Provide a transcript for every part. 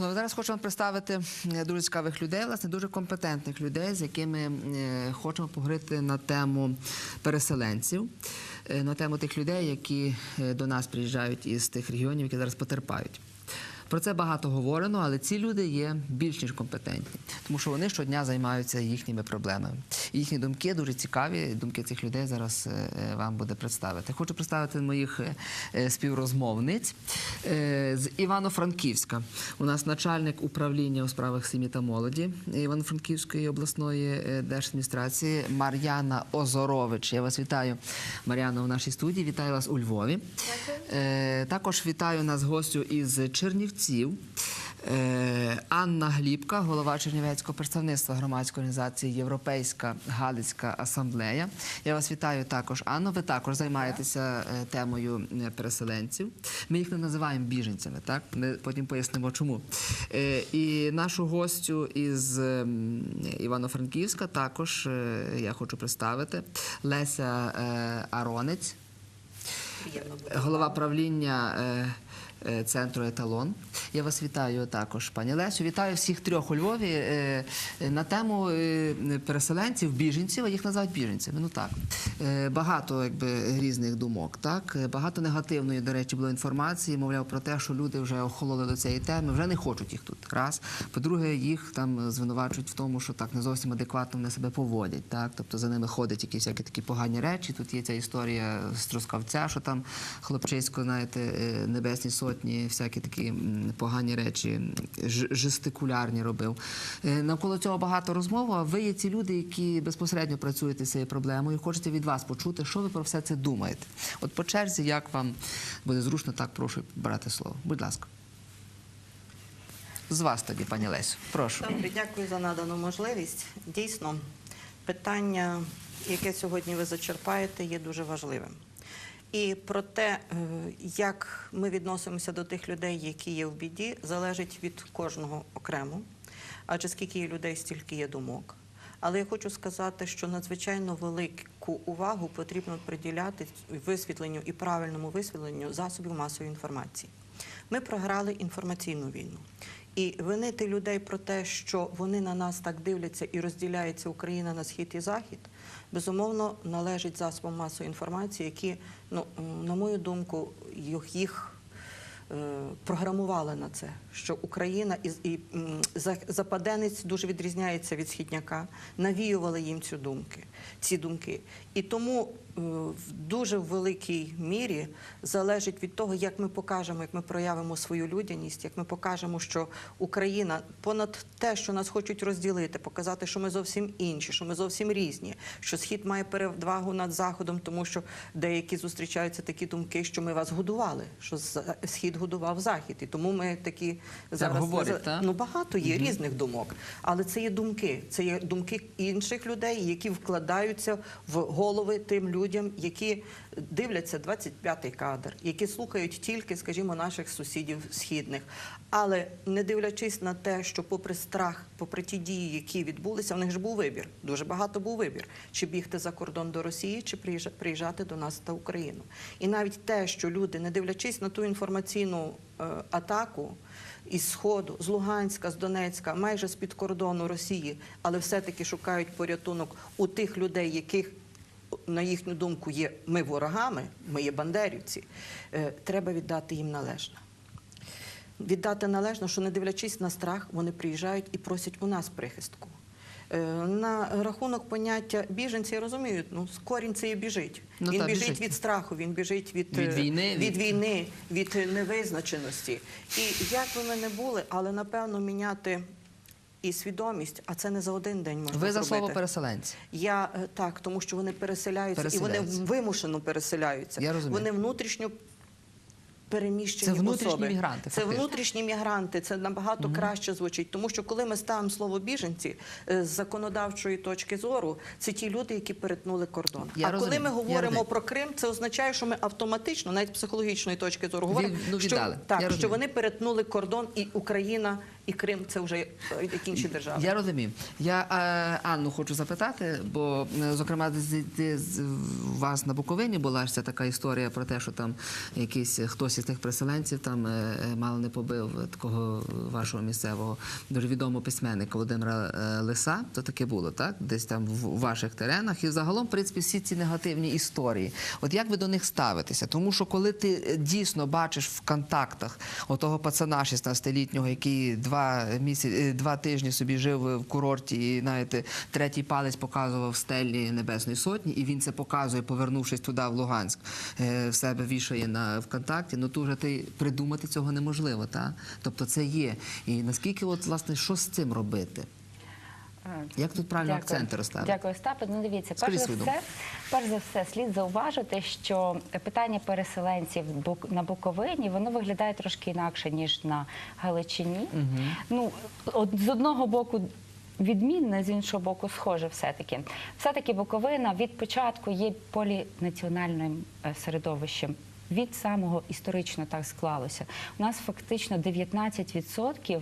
Ну, зараз хочу вам представити е, дуже цікавих людей, власне, дуже компетентних людей, з якими е, хочемо поговорити на тему переселенців, е, на тему тих людей, які до нас приїжджають із тих регіонів, які зараз потерпають. Про це багато говорено, але ці люди є більш ніж компетентні, тому що вони щодня займаються їхніми проблемами. І їхні думки дуже цікаві. Думки цих людей зараз е, е, вам буде представити. Хочу представити моїх е, співрозмовниць з Івано-Франківська. У нас начальник управління у справах сім'ї та молоді Івано-Франківської обласної держадміністрації Мар'яна Озорович. Я вас вітаю, Мар'яна, у нашій студії. Вітаю вас у Львові. Е, Також вітаю нас гостю із Чернівців. Е, Анна Глібка, голова Чернівецького представництва громадської організації Європейська Галицька асамблея. Я вас вітаю також, Анно. Ви також займаєтеся е, темою е, переселенців. Ми їх не називаємо біженцями, так? Ми потім пояснимо, чому. І нашу гостю із Івано-Франківська також я хочу представити Леся Аронець голова правління центру еталон. Я вас вітаю також, пані Лесю. Вітаю всіх трьох у Львові е, е, на тему е, переселенців, біженців, а їх називають біженцями. Ну так Е, багато якби різних думок. Так Е, багато негативної, до речі, було інформації. Мовляв про те, що люди вже охололи до цієї теми, вже не хочуть їх тут. Раз по-друге, їх там звинувачують в тому, що так не зовсім адекватно вони себе поводять. Так, тобто за ними ходять якісь всякі такі погані речі. Тут є ця історія з Трускавця, що там хлопчисько, знаєте, е, небесні сотні, всякі такі погані речі, жестикулярні робив. Е, Навколо цього багато розмов. А ви є ці люди, які безпосередньо працюєте з цією проблемою. Хочете від вас почути, що ви про все це думаєте. От по черзі, як вам буде зручно, так прошу брати слово. Будь ласка. З вас тоді, пані Лесю. Прошу. Добре, дякую за надану можливість. Дійсно, питання, яке сьогодні ви зачерпаєте, є дуже важливим. І про те, е, як ми відносимося до тих людей, які є в біді, залежить від кожного окремо. Адже скільки є людей, стільки є думок. Але я хочу сказати, що надзвичайно велику увагу потрібно приділяти висвітленню і правильному висвітленню засобів масової інформації. Ми програли інформаційну війну. І винити людей про те, що вони на нас так дивляться і розділяється Україна на схід і захід, безумовно належить засобам масової інформації, які, ну на мою думку, їх- програмували на це, що Україна і, і западенець дуже відрізняється від східняка, навіювали їм цю думки, ці думки. І тому е, в дуже великій мірі залежить від того, як ми покажемо, як ми проявимо свою людяність, як ми покажемо, що Україна понад те, що нас хочуть розділити, показати, що ми зовсім інші, що ми зовсім різні, що схід має перевагу над заходом, тому що деякі зустрічаються такі думки, що ми вас годували, що схід годував захід, і тому ми такі зараз та? ну багато є різних думок, але це є думки. Це є думки інших людей, які вкладаються в голови тим людям, які дивляться 25-й кадр, які слухають тільки, скажімо, наших сусідів східних. Але не дивлячись на те, що попри страх, попри ті дії, які відбулися, в них ж був вибір. Дуже багато був вибір: чи бігти за кордон до Росії, чи приїжджа- приїжджати до нас та Україну. І навіть те, що люди, не дивлячись на ту інформаційну е, атаку із Сходу, з Луганська, з Донецька, майже з-під кордону Росії, але все-таки шукають порятунок у тих людей, яких, на їхню думку, є ми ворогами, ми є бандерівці, е, треба віддати їм належне. Віддати належно, що не дивлячись на страх, вони приїжджають і просять у нас прихистку. Е, На рахунок поняття біженці я розумію, ну корінь це і біжить. Ну, він та, біжить, біжить. від страху, він біжить від, Від е, війни, від від- війни, від невизначеності. І як би ми не були, але напевно міняти і свідомість, а це не за один день можна Ви за слово переселенці. Я е, так, тому що вони переселяються, і вони вимушено переселяються. Я розумію. Вони внутрішньо. Переміщені Це внутрішні особи. мігранти, Це внутрішні мігранти. Це набагато краще звучить, тому що коли ми ставимо слово біженці е, з законодавчої точки зору, це ті люди, які перетнули кордон. Я а розумію. коли ми говоримо про Крим, це означає, що ми автоматично, навіть з психологічної точки зору, говоримо, ну, що. Я так, розумію. що вони перетнули кордон, і Україна і Крим це вже е, як інші держави. Я розумію. Я е, Анну хочу запитати, бо е, зокрема з- з- вас на Буковині була ж ця така історія про те, що там якийсь хтось із тих переселенців там е, мало не побив такого вашого місцевого дуже відомого письменника Володимира Лиса. То таке було, так? Десь там в ваших теренах. І загалом, в принципі, всі ці негативні історії. От як ви до них ставитеся? Тому що коли ти дійсно бачиш в контактах отого пацана 16-літнього, який два місяці, два тижні собі жив в курорті, і знаєте, третій палець показував в стелі Небесної Сотні, і він це показує, повернувшись туди, в Луганськ, е, в себе вішає на ВКонтакті. Ну то вже ти придумати цього неможливо, та тобто це є. І наскільки, от власне, що з цим робити? Як тут правильно Дякую. акценти розставити? Дякую, Остапе. Ну дивіться, перш Скажіть за все, перш за все, слід зауважити, що питання переселенців на Буковині воно виглядає трошки інакше ніж на Галичині. Ну з одного боку. Відмінне, з іншого боку, схоже, все-таки. Все-таки Буковина від початку є полінаціональним е, середовищем. Від самого історично так склалося. У нас фактично 19% е,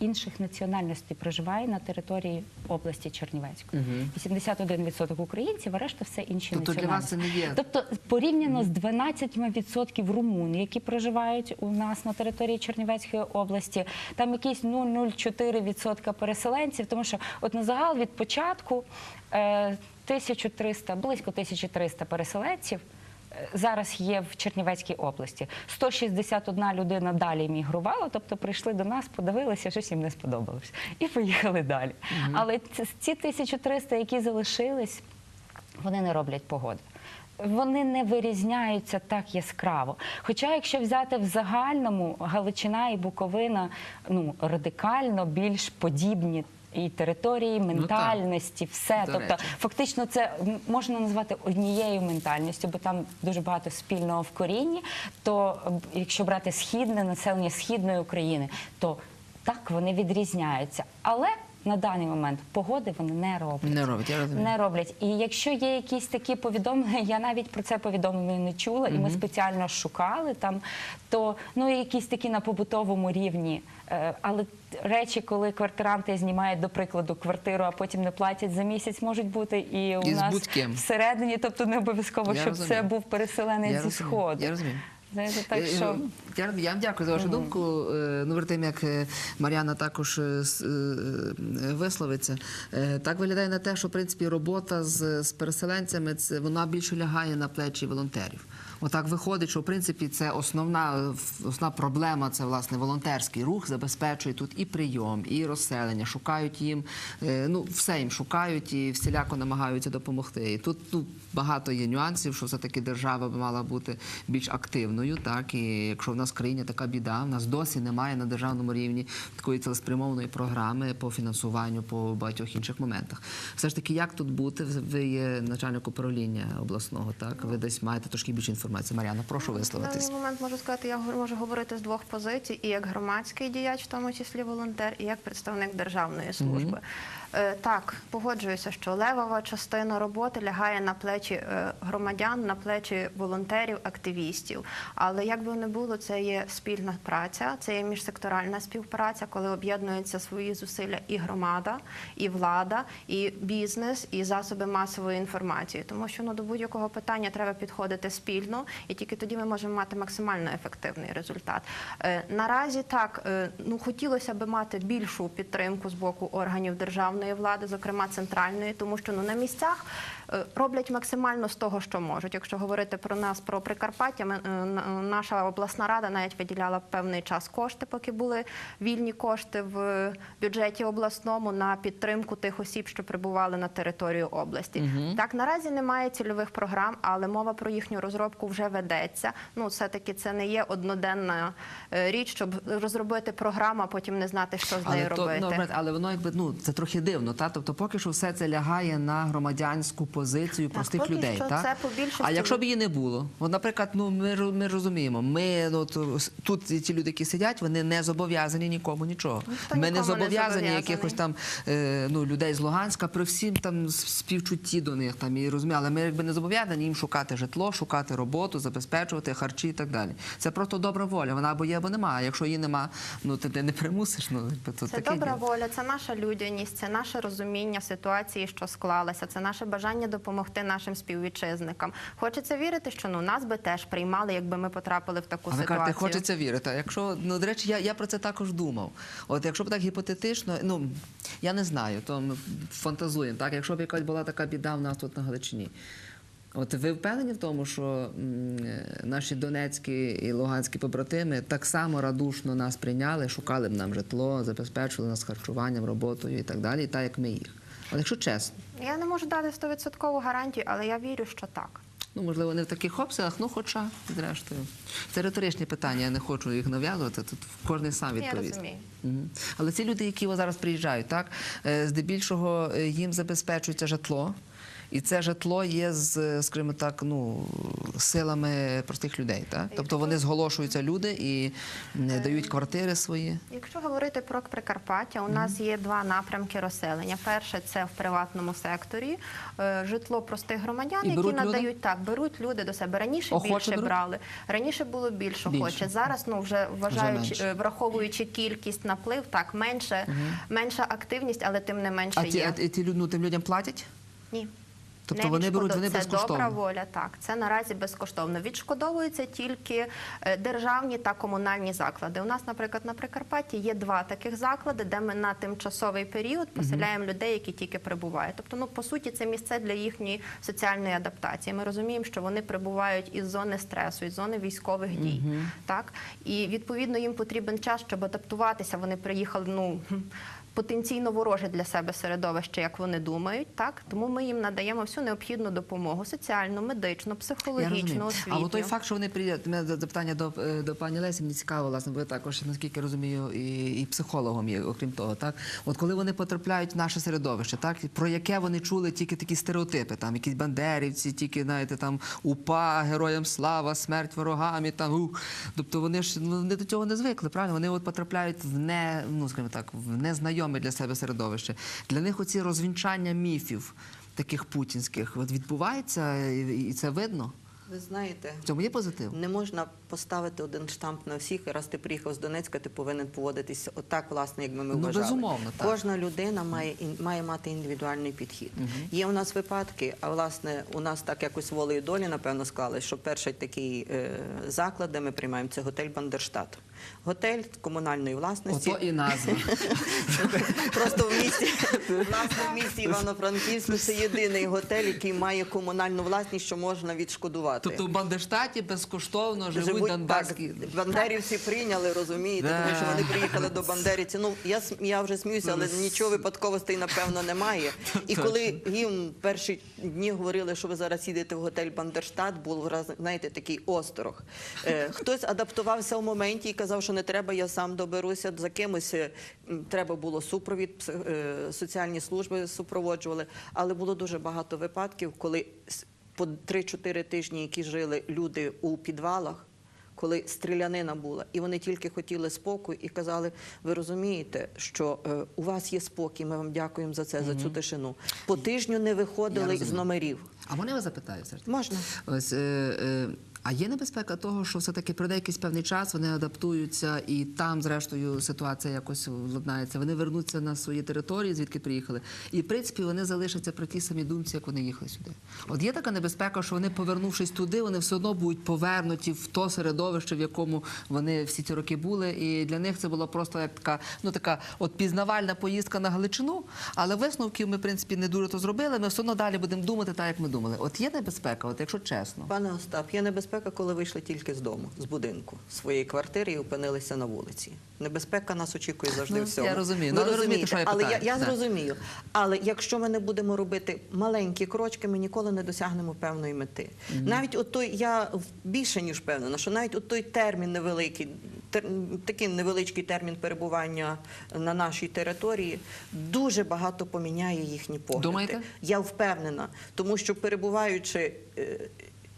інших національностей проживає на території області Чернівецької. 81% українців, а решта все інші Тобто для вас національності. не є- Тобто порівняно з 12% румун, які проживають у нас на території Чернівецької області, там якісь ну, 0,04% переселенців, тому що от на загал від початку е, 1300, близько 1300 переселенців. Зараз є в Чернівецькій області. 161 людина далі мігрувала, тобто прийшли до нас, подивилися, щось їм не сподобалось, і поїхали далі. Але ці- ці 1300, які залишились, вони не роблять погоди. Вони не вирізняються так яскраво. Хоча, якщо взяти в загальному, Галичина і Буковина ну радикально більш подібні. І території, ментальності, все. До тобто, речі. фактично, це можна назвати однією ментальністю, бо там дуже багато спільного в корінні. То якщо брати східне населення східної України, то так вони відрізняються. Але на даний момент погоди вони не роблять. Не роблять, я розумію. Не роблять. І якщо є якісь такі повідомлення, я навіть про це повідомлення не чула, і ми спеціально шукали там, то ну якісь такі на побутовому рівні. Е, Але речі, коли квартиранти знімають, до прикладу, квартиру, а потім не платять за місяць, можуть бути і у І нас всередині, тобто не обов'язково, щоб це був переселенець зі розумію, сходу. я розумію. Знаєте, так Е, що Я, я вам дякую за вашу думку. Е, Ну, перед тим, як е, Мар'яна також е, е, е, висловиться, е, так виглядає на те, що в принципі робота з, з переселенцями це вона більше лягає на плечі волонтерів. Отак виходить, що в принципі це основна, проблема. Це власне волонтерський рух забезпечує тут і прийом, і розселення. Шукають їм, е, ну все їм шукають і всіляко намагаються допомогти. І тут ну, багато є нюансів, що все таки держава мала бути більш активною. Так і якщо в нас країні така біда, в нас досі немає на державному рівні такої цілеспрямованої програми по фінансуванню по багатьох інших моментах. Все ж таки, як тут бути? Ви є начальник управління обласного, так ви десь маєте трошки більше інформації. Мар'яна, прошу На висловитись. даний момент можу сказати, я можу говорити з двох позицій: і як громадський діяч, в тому числі волонтер, і як представник державної служби. Е, Так, погоджуюся, що левова частина роботи лягає на плечі е, громадян, на плечі волонтерів, активістів. Але як би не було, це є спільна праця, це є міжсекторальна співпраця, коли об'єднуються свої зусилля і громада, і влада, і бізнес, і засоби масової інформації. Тому що ну, до будь-якого питання треба підходити спільно, і тільки тоді ми можемо мати максимально ефективний результат. Е, наразі так, е, ну хотілося б мати більшу підтримку з боку органів державної влади, зокрема центральної, тому що ну на місцях роблять максимально з того, що можуть. Якщо говорити про нас, про Прикарпаття, ми, е, наша обласна рада навіть виділяла певний час кошти, поки були вільні кошти в бюджеті обласному на підтримку тих осіб, що прибували на територію області. Так наразі немає цільових програм, але мова про їхню розробку вже ведеться. Ну, все таки це не є одноденна е, річ, щоб розробити програму, а потім не знати, що з нею то, робити. ну, брат, але воно якби ну це трохи дивно. Та тобто, поки що все це лягає на громадянську позицію простих поки людей. що так? це по більшості А якщо б її не було, от, наприклад, ну ми, ми розуміємо, ми ну, тут ті люди, які сидять, вони не зобов'язані нікому нічого. Ніхто ми не зобов'язані якихось там е, ну, людей з Луганська при всім там співчутті до них там і розуміємо, але ми якби не зобов'язані їм шукати житло, шукати роботу, забезпечувати харчі і так далі. Це просто добра воля. Вона або є, або немає. А якщо її нема, ну ти, ти не примусиш. Ну то Це таке добра діло. воля, це наша людяність, це наше розуміння ситуації, що склалася, це наше бажання допомогти нашим співвітчизникам. Хочеться вірити, що ну нас би теж приймали, якби ми потрапили в таку А ситуацію. кажете, хочеться вірити. Якщо ну до речі, я, я про це також думав. От якщо б так гіпотетично, ну я не знаю, то ми фантазуємо. Так, якщо б якась була така біда в нас тут на Галичині. От ви впевнені в тому, що наші донецькі і луганські побратими так само радушно нас прийняли, шукали б нам житло, забезпечили нас харчуванням, роботою і так далі, так як ми їх. От якщо чесно, Я не можу дати стовідсоткову гарантію, але я вірю, що так. ну можливо, не в таких обсягах, ну хоча, зрештою. Це риторичні питання, я не хочу їх нав'язувати. Тут кожен сам Я розумію. Угу. Але ці люди, які зараз приїжджають, так е, здебільшого е, їм забезпечується житло. І це житло є з, скажімо так, ну силами простих людей. Так? Тобто вони зголошуються люди і не дають квартири свої. Якщо говорити про Прикарпаття, у нас є два напрямки розселення. Перше це в приватному секторі е, житло простих громадян, які люди? надають так, беруть люди до себе. Раніше Охоче більше беруть? брали. Раніше було більше Більше. охоче. Зараз ну вже вважаючи, менше. е, враховуючи кількість наплив, так менше, менша активність, але тим не менше А ті, є. а ті ну, тим людям платять? Ні. Тобто Не вони беруть, вони це безкоштовно? добра воля, так. Це наразі безкоштовно. Відшкодовуються тільки е, державні та комунальні заклади. У нас, наприклад, на Прикарпатті є два таких заклади, де ми на тимчасовий період поселяємо людей, які тільки прибувають. Тобто, ну по суті, це місце для їхньої соціальної адаптації. Ми розуміємо, що вони прибувають із зони стресу, із зони військових дій. Так і відповідно їм потрібен час, щоб адаптуватися. Вони приїхали. Ну потенційно вороже для себе середовище, як вони думають, так тому ми їм надаємо всю необхідну допомогу соціальну, медичну, психологічну, розумію. освітню. А той факт, що вони приїдуть, мене запитання до, е, до пані Лесі, мені цікаво, власне, ви також, наскільки розумію, і, і психологом є, окрім того, так? От коли вони потрапляють в наше середовище, так, про яке вони чули тільки такі стереотипи, там, якісь бандерівці, тільки, знаєте, там, упа, героям слава, смерть ворогам, і там, у. Тобто вони ж ну, вони до цього не звикли, правильно? Вони от потрапляють в не, ну, скажімо так, в незнайоме для себе середовище. Для них оці розвінчання міфів таких путінських от відбувається, і, це видно. Ви знаєте, В цьому є позитив. не можна поставити один штамп на всіх, і раз ти приїхав з Донецька, ти повинен поводитися отак, власне, якби ми Ну, вважали. безумовно, так. Кожна людина має має мати індивідуальний підхід. Є у нас випадки, а власне у нас так якось волею долі, напевно, склалось, що перший такий е, заклад, де ми приймаємо, це готель Бандерштат. Готель комунальної власності. Ото і назва. Просто в місті, власне, в місті Івано-Франківську це єдиний готель, який має комунальну власність, що можна відшкодувати. Тобто в Бандерштаті безкоштовно живуть, так, бандерівці прийняли, розумієте, тому що вони приїхали до бандерівці. Ну я я вже сміюся, але нічого випадковостей напевно немає. І коли їм перші дні говорили, що ви зараз їдете в готель Бандерштат, був знаєте, такий осторог. Е, хтось адаптувався в моменті і казав, що не треба, я сам доберуся за кимось. е, Треба було супровід, е, соціальні служби супроводжували. Але було дуже багато випадків, коли по 3-4 тижні, які жили люди у підвалах, коли стрілянина була, і вони тільки хотіли спокою і казали: ви розумієте, що е, у вас є спокій, ми вам дякуємо за це, за цю тишину. По тижню не виходили з номерів. А вони вас запитають? Можна. Ось, е, е, а є небезпека того, що все-таки пройде якийсь певний час, вони адаптуються, і там, зрештою, ситуація якось владнається. Вони вернуться на свої території, звідки приїхали. І в принципі вони залишаться при тій самій думці, як вони їхали сюди. От є така небезпека, що вони, повернувшись туди, вони все одно будуть повернуті в то середовище, в якому вони всі ці роки були. І для них це було просто як така, ну така от пізнавальна поїздка на Галичину, але висновків ми, в принципі, не дуже то зробили. Ми все одно далі будемо думати так, як ми думали. От є небезпека, от якщо чесно. Пане Остап, є небезпека небезпека, коли вийшли тільки з дому, з будинку, з своєї квартири і опинилися на вулиці. Небезпека нас очікує завжди Ну, всього. я розумію. Ви Ну, розумієте, що я але я, питаю. я зрозумію. Але якщо ми не будемо робити маленькі крочки, ми ніколи не досягнемо певної мети. Навіть от той, я більше ніж впевнена, що навіть от той термін невеликий, тер- такий невеличкий термін перебування на нашій території дуже багато поміняє їхні погляди. Думаєте? Я впевнена, тому що перебуваючи.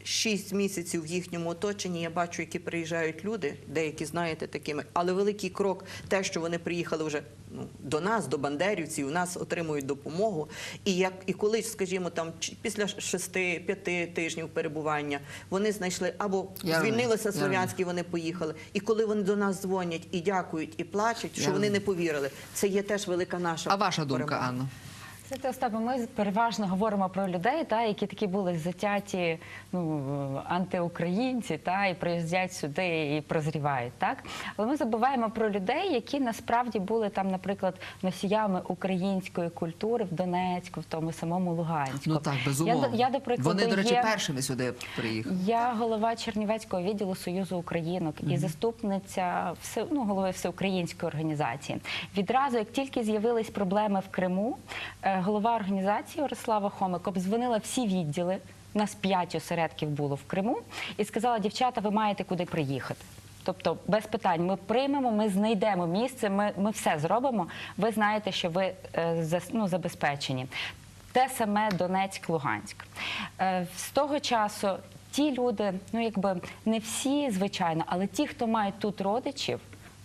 Е, Шість місяців в їхньому оточенні я бачу, які приїжджають люди, деякі знаєте такими, але великий крок, те, що вони приїхали вже ну, до нас, до бандерівців, у нас отримують допомогу. І як і коли, скажімо, там після шести-п'яти тижнів перебування вони знайшли або Я звільнилися слов'янські, вони поїхали. І коли вони до нас дзвонять і дякують, і плачуть, що Я вони не повірили, це є теж велика наша А ваша думка, перемога. Знаєте, Остапе, ми переважно говоримо про людей, та, які такі були затяті ну, антиукраїнці, та, і приїздять сюди і прозрівають. Так? Але ми забуваємо про людей, які насправді були там, наприклад, носіями української культури в Донецьку, в тому самому Луганську. Ну так, безумовно. Я, я, до прикладу, Вони, до речі, є... першими сюди приїхали. Я голова Чернівецького відділу Союзу Українок і заступниця все, ну, голови всеукраїнської організації. Відразу, як тільки з'явились проблеми в Криму, е, голова організації Орислава Хомик обдзвонила всі відділи. У нас п'ять осередків було в Криму, і сказала: дівчата, ви маєте куди приїхати. Тобто без питань ми приймемо, ми знайдемо місце, ми, ми все зробимо. Ви знаєте, що ви е, ну, забезпечені. Те саме Донецьк, Луганськ. Е, З того часу ті люди, ну якби не всі, звичайно, але ті, хто мають тут родичів,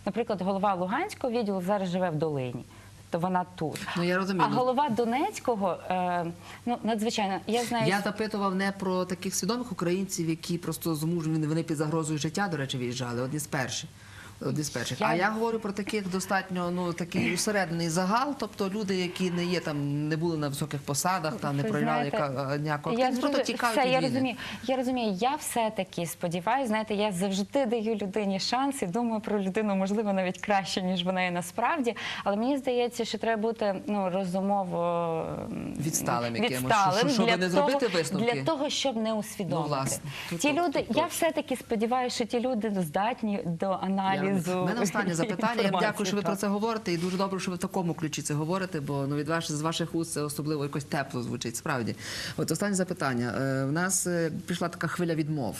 наприклад, голова Луганського відділу зараз живе в Долині. То вона тут. Ну, я розумію, А голова Донецького, е, ну надзвичайно, я знаю, Я запитував не про таких свідомих українців, які просто змушені, вони під загрозою життя, до речі, виїжджали, одні з перших. Одні з перших. Я- А я говорю про таких достатньо ну такий усереднений загал, тобто люди, які не є там, не були на високих посадах, там не проявляли яка- е, ніякого я просто тікають все, я розумію. Я розумію, я все-таки сподіваюся, знаєте, я завжди даю людині шанс і думаю про людину, можливо, навіть краще, ніж вона є насправді. Але мені здається, що треба бути ну, розумово Відсталим якимось, відсталим що- щоб не зробити висновки. Для того, щоб не усвідомити. Ну, власне. Ті тут- люди, тут я точно. все-таки сподіваюся, що ті люди здатні до аналізу. У мене останнє запитання. Я дякую, що ви про це говорите. І дуже добре, що ви в такому ключі це говорите, бо ну від ваш з ваших уст це особливо якось тепло звучить. Справді, от останнє запитання. Е, В нас е, пішла така хвиля відмов.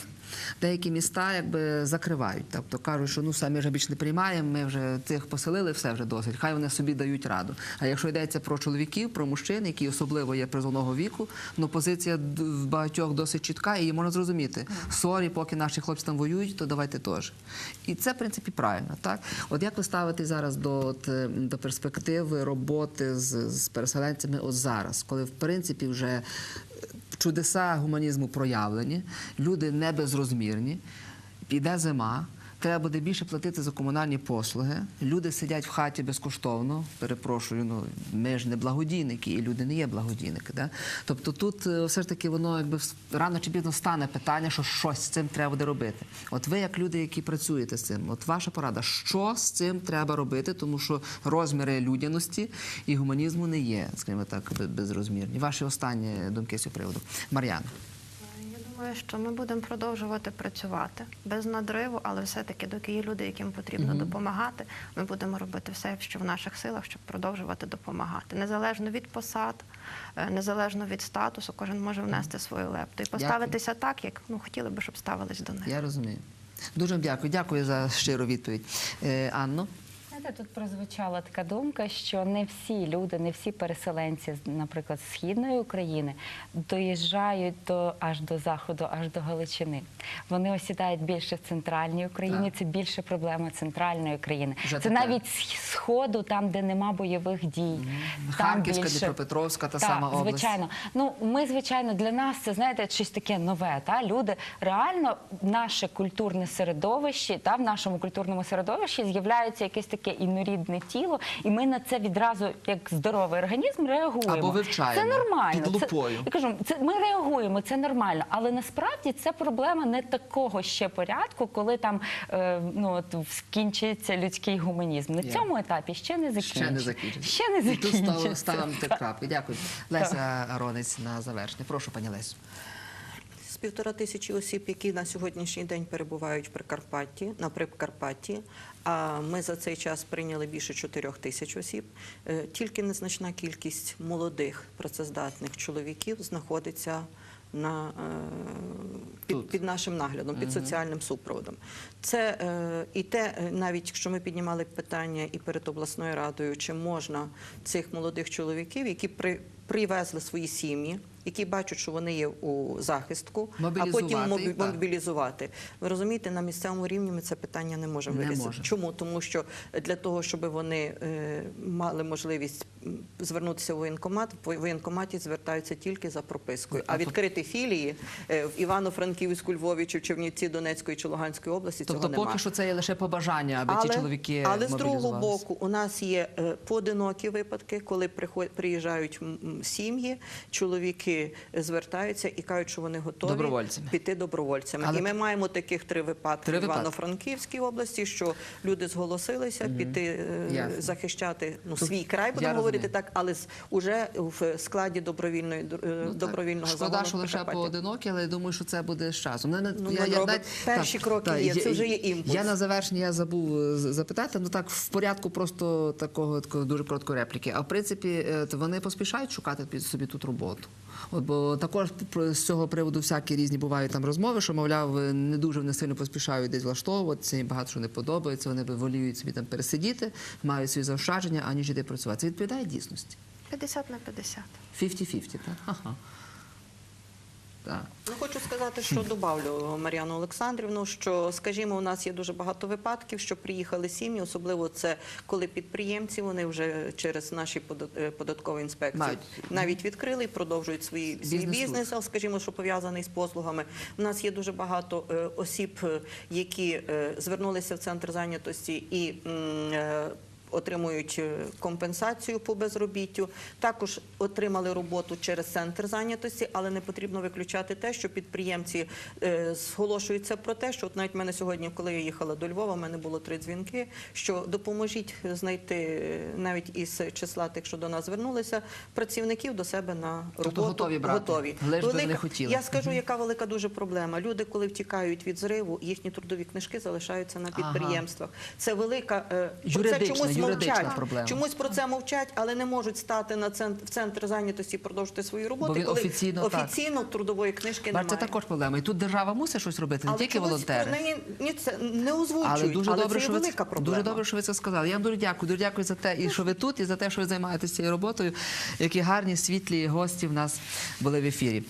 Деякі міста якби закривають, тобто кажуть, що ну самі вже більш не приймаємо. Ми вже тих поселили, все вже досить. Хай вони собі дають раду. А якщо йдеться про чоловіків, про мужчин, які особливо є призовного віку, ну позиція в багатьох досить чітка, і її можна зрозуміти. Сорі, поки наші хлопці там воюють, то давайте теж. І це, в принципі, правильно. Так? От як ви ставитесь зараз до, от, е, до перспективи роботи з, з переселенцями от зараз, коли в принципі вже чудеса гуманізму проявлені, люди не безрозмірні, піде зима. Треба буде більше платити за комунальні послуги. Люди сидять в хаті безкоштовно. Перепрошую, ну ми ж не благодійники, і люди не є благодійники. Да? Тобто тут е, все ж таки воно якби рано чи пізно стане питання, що щось з цим треба буде робити. От ви, як люди, які працюєте з цим, от ваша порада, що з цим треба робити, тому що розміри людяності і гуманізму не є, скажімо так, бе- безрозмірні. Ваші останні думки з цього приводу. Мар'яна. Думаю, що ми будемо продовжувати працювати без надриву, але все-таки, доки є люди, яким потрібно допомагати, ми будемо робити все, що в наших силах, щоб продовжувати допомагати. Незалежно від посад, е, незалежно від статусу, кожен може внести свою лепту і поставитися так, як ну хотіли би, щоб ставились до них. Я розумію. Дуже дякую. Дякую за щиру відповідь. Е, Анно? Знаєте, тут прозвучала така думка, що не всі люди, не всі переселенці, наприклад, з східної України, доїжджають до аж до заходу, аж до Галичини. Вони осідають більше в центральній Україні. Так. Це більше проблема центральної України. Вже це таке. навіть сходу, там, де нема бойових дій. Там Харківська, більше- Дніпропетровська, та так, сама область. звичайно. Ну ми, звичайно, для нас це знаєте щось таке нове. Та люди реально наше культурне середовище, та в нашому культурному середовищі з'являється якесь таке інорідне тіло, і ми на це відразу, як здоровий організм, реагуємо. Або вивчаємо Це нормально. під лупою. Це, я кажу, це ми реагуємо, це нормально. Але насправді це проблема не такого ще порядку, коли там е, ну от скінчиться людський гуманізм. На Є. цьому етапі ще не закінчиться. Ще не закінчиться. Ще не І тут закінчиться. ставимо крапки. Дякую. Леся Аронець на завершення. Прошу, пані Лесю. Півтора тисячі осіб, які на сьогоднішній день перебувають в Прикарпатті, на Прикарпатті. А ми за цей час прийняли більше чотирьох тисяч осіб. Е, Тільки незначна кількість молодих працездатних чоловіків знаходиться на, е, під, під нашим наглядом, під соціальним супроводом. Це е, і те, навіть якщо ми піднімали питання і перед обласною радою, чи можна цих молодих чоловіків, які при, привезли свої сім'ї, які бачать, що вони є у захистку, а потім Мобілізувати. Ви розумієте, на місцевому рівні ми це питання не можемо вирішити. Чому? Тому що для того, щоб вони е, мали можливість звернутися в воєнкомат, в воєнкоматі звертаються тільки за пропискою. А відкрити філії е, в Івано-Франківську, Львові чи в Чернівці, Донецької чи Луганської області Тобто, цього поки що це є лише побажання, аби ті чоловіки але з другого боку, у нас є е, поодинокі випадки, коли приїжджають сім'ї, чоловіки звертаються і кажуть, що вони готові Добровольцями. піти добровольцями. Але- І ми маємо таких три випадки Три в. Івано-Франківській області, що люди зголосилися піти е, Ясно. захищати ну, Тут свій край, я будемо говорити розумію. так, але уже в складі добровільної е, Ну, так. добровільного Шкода, загону що лише поодинокі, але я думаю, що це буде з часом. Мене- Ну, ми робимо перші кроки є, це вже є імпульс. Я на завершення я забув е, запитати, ну так в порядку просто такого, такого дуже короткої репліки. А в принципі, вони поспішають шукати собі тут роботу. От, бо також з цього приводу всякі різні бувають там розмови, що мовляв, е, не дуже вони сильно поспішають десь влаштовуватися, їм багато що не подобається. Вони воліють собі там пересидіти, мають свої заощадження, аніж іти працювати. Це відповідає дійсності. 50 на 50. 50-50, так? Ага. Так. Ну, хочу сказати, що добавлю Мар'яну Олександрівну, що, скажімо, у нас є дуже багато випадків, що приїхали сім'ї, особливо це коли підприємці, вони вже через наші е, податкові інспекції Мають. навіть відкрили і продовжують свої, свій Бізнес тут. бізнес, а, скажімо, що пов'язаний з послугами. У нас є дуже багато е, осіб, е, які е, звернулися в центр зайнятості і е, отримують е, компенсацію по безробіттю. Також отримали роботу через центр зайнятості, але не потрібно виключати те, що підприємці е, зголошуються про те, що от навіть в мене сьогодні, коли я їхала до Львова, в мене було три дзвінки. Що допоможіть знайти е, навіть із числа тих, що до нас звернулися, працівників до себе на роботу. Тобто готові брати, готові. лиш би не хотіли. Я скажу, яка велика дуже проблема. Люди, коли втікають від зриву, їхні трудові книжки залишаються на Ага. підприємствах. Це велика е, Юридична, це чомусь юридична мовчать. проблема. Чомусь про це мовчать, але не можуть стати на центр в центр зайнятості і продовжити свою роботу. Бо він коли офіційно, офіційно трудової книжки немає. це також проблема. І тут держава мусить щось робити, не але тільки волонтери. неї ні, це не озвучують, Але дуже добре, це є що ви велика проблема. дуже добре, що ви це сказали. Я вам дуже дякую. Дуже дякую за те, і що ви тут, і за те, що ви займаєтеся цією роботою. Які гарні світлі гості в нас були в ефірі.